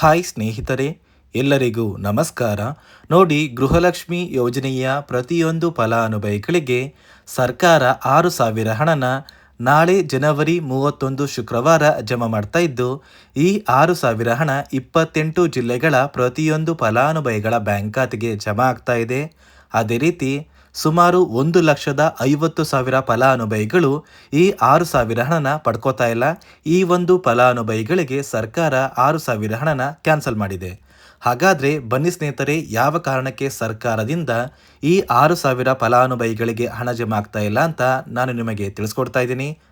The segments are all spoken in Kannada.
ಹಾಯ್ ಸ್ನೇಹಿತರೆ, ಎಲ್ಲರಿಗೂ ನಮಸ್ಕಾರ. ನೋಡಿ, ಗೃಹಲಕ್ಷ್ಮಿ ಯೋಜನೆಯ ಪ್ರತಿಯೊಂದು ಫಲಾನುಭವಿಗಳಿಗೆ ಸರ್ಕಾರ ಆರು ಸಾವಿರ ಹಣನ ನಾಳೆ ಜನವರಿ ಮೂವತ್ತೊಂದು ಶುಕ್ರವಾರ ಜಮಾ ಮಾಡ್ತಾ ಇದ್ದು, ಈ ಆರು ಸಾವಿರ ಹಣ ಇಪ್ಪತ್ತೆಂಟು ಜಿಲ್ಲೆಗಳ ಪ್ರತಿಯೊಂದು ಫಲಾನುಭವಿಗಳ ಬ್ಯಾಂಕ್ ಖಾತೆಗೆ ಜಮಾ ಆಗ್ತಾ ಇದೆ. ಅದೇ ರೀತಿ ಸುಮಾರು ಒಂದು ಲಕ್ಷದ ಐವತ್ತು ಸಾವಿರ ಫಲಾನುಭವಿಗಳು ಈ ಆರು ಸಾವಿರ ಹಣನ ಪಡ್ಕೋತಾ ಇಲ್ಲ. ಈ ಒಂದು ಫಲಾನುಭವಿಗಳಿಗೆ ಸರ್ಕಾರ ಆರು ಸಾವಿರ ಹಣನ ಕ್ಯಾನ್ಸಲ್ ಮಾಡಿದೆ. ಹಾಗಾದರೆ ಬನ್ನಿ ಸ್ನೇಹಿತರೆ, ಯಾವ ಕಾರಣಕ್ಕೆ ಸರ್ಕಾರದಿಂದ ಈ ಆರು ಸಾವಿರ ಫಲಾನುಭವಿಗಳಿಗೆ ಹಣ ಜಮಾ ಆಗ್ತಾ ಇಲ್ಲ ಅಂತ ನಾನು ನಿಮಗೆ ತಿಳಿಸ್ಕೊಡ್ತಾ ಇದ್ದೀನಿ.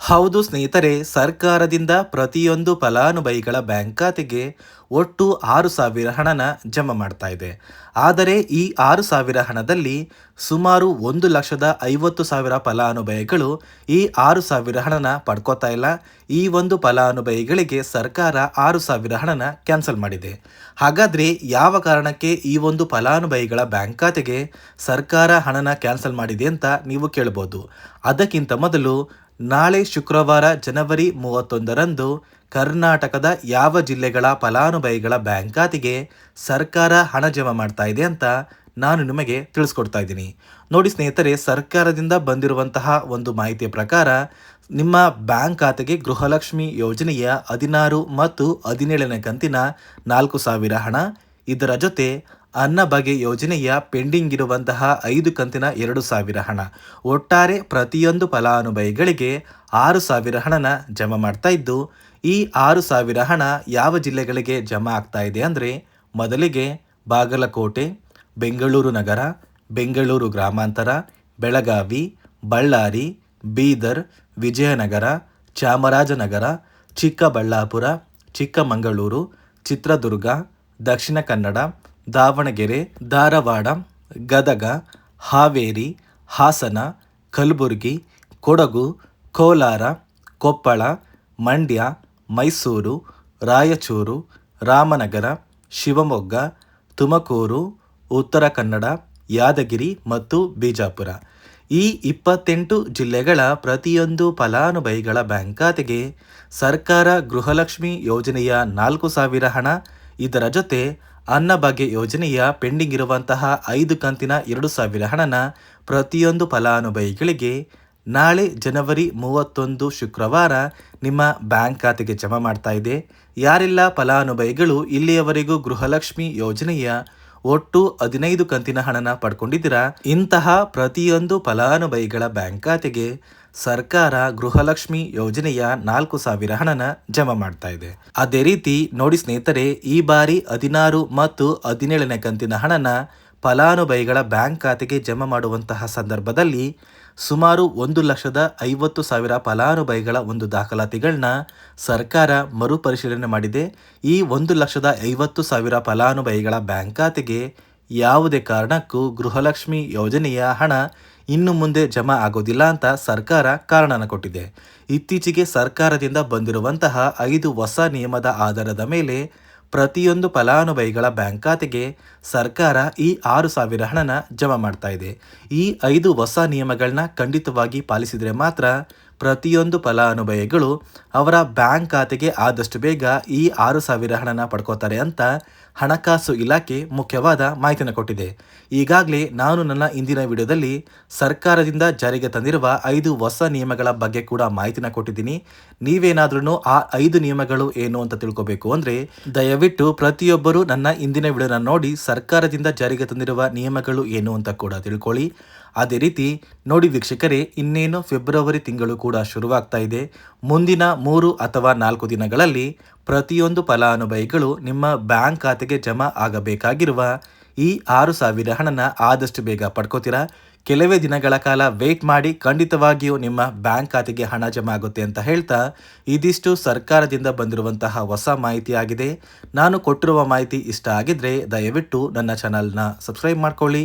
ಹೌದು ಸ್ನೇಹಿತರೆ, ಸರ್ಕಾರದಿಂದ ಪ್ರತಿಯೊಂದು ಫಲಾನುಭವಿಗಳ ಬ್ಯಾಂಕ್ ಖಾತೆಗೆ ಒಟ್ಟು ಆರು ಸಾವಿರ ಹಣನ ಜಮಾ ಮಾಡ್ತಾ ಇದೆ. ಆದರೆ ಈ ಆರು ಸಾವಿರ ಹಣದಲ್ಲಿ ಸುಮಾರು ಒಂದು ಲಕ್ಷದ ಐವತ್ತು ಸಾವಿರ ಫಲಾನುಭವಿಗಳು ಈ ಆರು ಸಾವಿರ ಹಣನ ಪಡ್ಕೋತಾ ಇಲ್ಲ. ಈ ಒಂದು ಫಲಾನುಭವಿಗಳಿಗೆ ಸರ್ಕಾರ ಆರು ಸಾವಿರ ಹಣನ ಕ್ಯಾನ್ಸಲ್ ಮಾಡಿದೆ. ಹಾಗಾದರೆ ಯಾವ ಕಾರಣಕ್ಕೆ ಈ ಒಂದು ಫಲಾನುಭವಿಗಳ ಬ್ಯಾಂಕ್ ಖಾತೆಗೆ ಸರ್ಕಾರ ಹಣನ ಕ್ಯಾನ್ಸಲ್ ಮಾಡಿದೆ ಅಂತ ನೀವು ಕೇಳ್ಬೋದು. ಅದಕ್ಕಿಂತ ಮೊದಲು ನಾಳೆ ಶುಕ್ರವಾರ ಜನವರಿ ಮೂವತ್ತೊಂದರಂದು ಕರ್ನಾಟಕದ ಯಾವ ಜಿಲ್ಲೆಗಳ ಫಲಾನುಭವಿಗಳ ಬ್ಯಾಂಕ್ ಖಾತೆಗೆ ಸರ್ಕಾರ ಹಣ ಜಮಾ ಮಾಡ್ತಾ ಇದೆ ಅಂತ ನಾನು ನಿಮಗೆ ತಿಳಿಸ್ಕೊಡ್ತಾ ಇದ್ದೀನಿ. ನೋಡಿ ಸ್ನೇಹಿತರೆ, ಸರ್ಕಾರದಿಂದ ಬಂದಿರುವಂತಹ ಒಂದು ಮಾಹಿತಿಯ ಪ್ರಕಾರ ನಿಮ್ಮ ಬ್ಯಾಂಕ್ ಖಾತೆಗೆ ಗೃಹಲಕ್ಷ್ಮಿ ಯೋಜನೆಯ ಹದಿನಾರು ಮತ್ತು ಹದಿನೇಳನೇ ಕಂತಿನ ನಾಲ್ಕು ಸಾವಿರ ಹಣ, ಇದರ ಜೊತೆ ಅನ್ನಭಾಗ್ಯ ಯೋಜನೆಯ ಪೆಂಡಿಂಗ್ ಇರುವಂತಹ ಐದು ಕಂತಿನ ಎರಡು ಸಾವಿರ ಹಣ. ಒಟ್ಟಾರೆ ಪ್ರತಿಯೊಂದು ಫಲಾನುಭವಿಗಳಿಗೆ ಆರು ಸಾವಿರ ಹಣನ ಜಮಾ ಮಾಡ್ತಾ ಇದ್ದು, ಈ ಆರು ಸಾವಿರ ಹಣ ಯಾವ ಜಿಲ್ಲೆಗಳಿಗೆ ಜಮಾ ಆಗ್ತಾ ಇದೆ ಅಂದರೆ ಮೊದಲಿಗೆ ಬಾಗಲಕೋಟೆ, ಬೆಂಗಳೂರು ನಗರ, ಬೆಂಗಳೂರು ಗ್ರಾಮಾಂತರ, ಬೆಳಗಾವಿ, ಬಳ್ಳಾರಿ, ಬೀದರ್, ವಿಜಯನಗರ, ಚಾಮರಾಜನಗರ, ಚಿಕ್ಕಬಳ್ಳಾಪುರ, ಚಿಕ್ಕಮಗಳೂರು, ಚಿತ್ರದುರ್ಗ, ದಕ್ಷಿಣ ಕನ್ನಡ ದಾವಣಗೆರೆ, ಧಾರವಾಡ, ಗದಗ, ಹಾವೇರಿ, ಹಾಸನ, ಕಲಬುರಗಿ, ಕೊಡಗು, ಕೋಲಾರ, ಕೊಪ್ಪಳ, ಮಂಡ್ಯ, ಮೈಸೂರು, ರಾಯಚೂರು, ರಾಮನಗರ, ಶಿವಮೊಗ್ಗ, ತುಮಕೂರು, ಉತ್ತರ ಕನ್ನಡ, ಯಾದಗಿರಿ ಮತ್ತು ಬಿಜಾಪುರ. ಈ ಇಪ್ಪತ್ತೆಂಟು ಜಿಲ್ಲೆಗಳ ಪ್ರತಿಯೊಂದು ಫಲಾನುಭವಿಗಳ ಬ್ಯಾಂಕ್ ಖಾತೆಗೆ ಸರ್ಕಾರ ಗೃಹಲಕ್ಷ್ಮಿ ಯೋಜನೆಯ ನಾಲ್ಕು ಸಾವಿರ ಹಣ. ಇದರ ಜೊತೆ ಅನ್ನಭಾಗ್ಯ ಯೋಜನೆಯ ಪೆಂಡಿಂಗ್ ಇರುವಂತಹ ಐದು ಕಂತಿನ ಎರಡು ಸಾವಿರ ಹಣನ ಪ್ರತಿಯೊಂದು ಫಲಾನುಭವಿಗಳಿಗೆ ನಾಳೆ ಜನವರಿ ಮೂವತ್ತೊಂದು ಶುಕ್ರವಾರ ನಿಮ್ಮ ಬ್ಯಾಂಕ್ ಖಾತೆಗೆ ಜಮಾ ಮಾಡ್ತಾ ಇದೆ. ಯಾರೆಲ್ಲ ಫಲಾನುಭವಿಗಳು ಇಲ್ಲಿಯವರೆಗೂ ಗೃಹಲಕ್ಷ್ಮಿ ಯೋಜನೆಯ ಒಟ್ಟು ಹದಿನೈದು ಕಂತಿನ ಹಣನ ಪಡ್ಕೊಂಡಿದ್ದೀರಾ, ಇಂತಹ ಪ್ರತಿಯೊಂದು ಫಲಾನುಭವಿಗಳ ಬ್ಯಾಂಕ್ ಖಾತೆಗೆ ಸರ್ಕಾರ ಗೃಹಲಕ್ಷ್ಮಿ ಯೋಜನೆಯ ನಾಲ್ಕು ಸಾವಿರ ಹಣನ ಜಮಾ ಮಾಡ್ತಾ ಇದೆ. ಅದೇ ರೀತಿ ನೋಡಿ ಸ್ನೇಹಿತರೆ, ಈ ಬಾರಿ ಹದಿನಾರು ಮತ್ತು ಹದಿನೇಳನೇ ಕಂತಿನ ಹಣನ ಫಲಾನುಭವಿಗಳ ಬ್ಯಾಂಕ್ ಖಾತೆಗೆ ಜಮಾ ಮಾಡುವಂತಹ ಸಂದರ್ಭದಲ್ಲಿ ಸುಮಾರು ಒಂದು ಲಕ್ಷದ ಐವತ್ತು ಸಾವಿರ ಫಲಾನುಭವಿಗಳ ಒಂದು ದಾಖಲಾತಿಗಳನ್ನ ಸರ್ಕಾರ ಮರುಪರಿಶೀಲನೆ ಮಾಡಿದೆ. ಈ ಒಂದು ಲಕ್ಷದ ಐವತ್ತು ಸಾವಿರ ಫಲಾನುಭವಿಗಳ ಬ್ಯಾಂಕ್ ಖಾತೆಗೆ ಯಾವುದೇ ಕಾರಣಕ್ಕೂ ಗೃಹಲಕ್ಷ್ಮಿ ಯೋಜನೆಯ ಹಣ ಇನ್ನು ಮುಂದೆ ಜಮಾ ಆಗೋದಿಲ್ಲ ಅಂತ ಸರ್ಕಾರ ಕಾರಣನ ಕೊಟ್ಟಿದೆ. ಇತ್ತೀಚೆಗೆ ಸರ್ಕಾರದಿಂದ ಬಂದಿರುವಂತಹ ಐದು ಹೊಸ ನಿಯಮದ ಆಧಾರದ ಮೇಲೆ ಪ್ರತಿಯೊಂದು ಫಲಾನುಭವಿಗಳ ಬ್ಯಾಂಕ್ ಖಾತೆಗೆ ಸರ್ಕಾರ ಈ ಆರು ಸಾವಿರ ಹಣನ ಜಮಾ ಮಾಡ್ತಾ ಇದೆ. ಈ ಐದು ಹೊಸ ನಿಯಮಗಳನ್ನ ಖಂಡಿತವಾಗಿ ಪಾಲಿಸಿದರೆ ಮಾತ್ರ ಪ್ರತಿಯೊಂದು ಫಲಾನುಭವಿಗಳು ಅವರ ಬ್ಯಾಂಕ್ ಖಾತೆಗೆ ಆದಷ್ಟು ಬೇಗ ಈ ಆರು ಸಾವಿರ ಹಣನ ಪಡ್ಕೋತಾರೆ ಅಂತ ಹಣಕಾಸು ಇಲಾಖೆ ಮುಖ್ಯವಾದ ಮಾಹಿತಿಯನ್ನು ಕೊಟ್ಟಿದೆ. ಈಗಾಗಲೇ ನಾನು ನನ್ನ ಇಂದಿನ ವಿಡಿಯೋದಲ್ಲಿ ಸರ್ಕಾರದಿಂದ ಜಾರಿಗೆ ತಂದಿರುವ ಐದು ಹೊಸ ನಿಯಮಗಳ ಬಗ್ಗೆ ಕೂಡ ಮಾಹಿತಿನ ಕೊಟ್ಟಿದ್ದೀನಿ. ನೀವೇನಾದ್ರೂ ಆ ಐದು ನಿಯಮಗಳು ಏನು ಅಂತ ತಿಳ್ಕೊಬೇಕು ಅಂದರೆ, ದಯವಿಟ್ಟು ಪ್ರತಿಯೊಬ್ಬರು ನನ್ನ ಇಂದಿನ ವಿಡಿಯೋನ ನೋಡಿ ಸರ್ಕಾರದಿಂದ ಜಾರಿಗೆ ತಂದಿರುವ ನಿಯಮಗಳು ಏನು ಅಂತ ಕೂಡ ತಿಳ್ಕೊಳ್ಳಿ. ಅದೇ ರೀತಿ ನೋಡಿ ವೀಕ್ಷಕರೇ, ಇನ್ನೇನು ಫೆಬ್ರವರಿ ತಿಂಗಳು ಕೂಡ ಶುರುವಾಗ್ತಾ ಇದೆ. ಮುಂದಿನ ಮೂರು ಅಥವಾ ನಾಲ್ಕು ದಿನಗಳಲ್ಲಿ ಪ್ರತಿಯೊಂದು ಫಲಾನುಭವಿಗಳು ನಿಮ್ಮ ಬ್ಯಾಂಕ್ ಖಾತೆಗೆ ಜಮಾ ಆಗಬೇಕಾಗಿರುವ ಈ ಆರು ಸಾವಿರ ಹಣನ ಆದಷ್ಟು ಬೇಗ ಪಡ್ಕೋತೀರಾ? ಕೆಲವೇ ದಿನಗಳ ಕಾಲ ವೇಟ್ ಮಾಡಿ ಖಂಡಿತವಾಗಿಯೂ ನಿಮ್ಮ ಬ್ಯಾಂಕ್ ಖಾತೆಗೆ ಹಣ ಜಮಾ ಆಗುತ್ತೆ ಅಂತ ಹೇಳ್ತಾ ಇದಿಷ್ಟು ಸರ್ಕಾರದಿಂದ ಬಂದಿರುವಂತಹ ಹೊಸ ಮಾಹಿತಿಯಾಗಿದೆ ನಾನು ಕೊಟ್ಟಿರುವ ಮಾಹಿತಿ ಇಷ್ಟ ಆಗಿದ್ರೆ ದಯವಿಟ್ಟು ನನ್ನ ಚಾನಲ್ನ ಸಬ್ಸ್ಕ್ರೈಬ್ ಮಾಡ್ಕೊಳ್ಳಿ.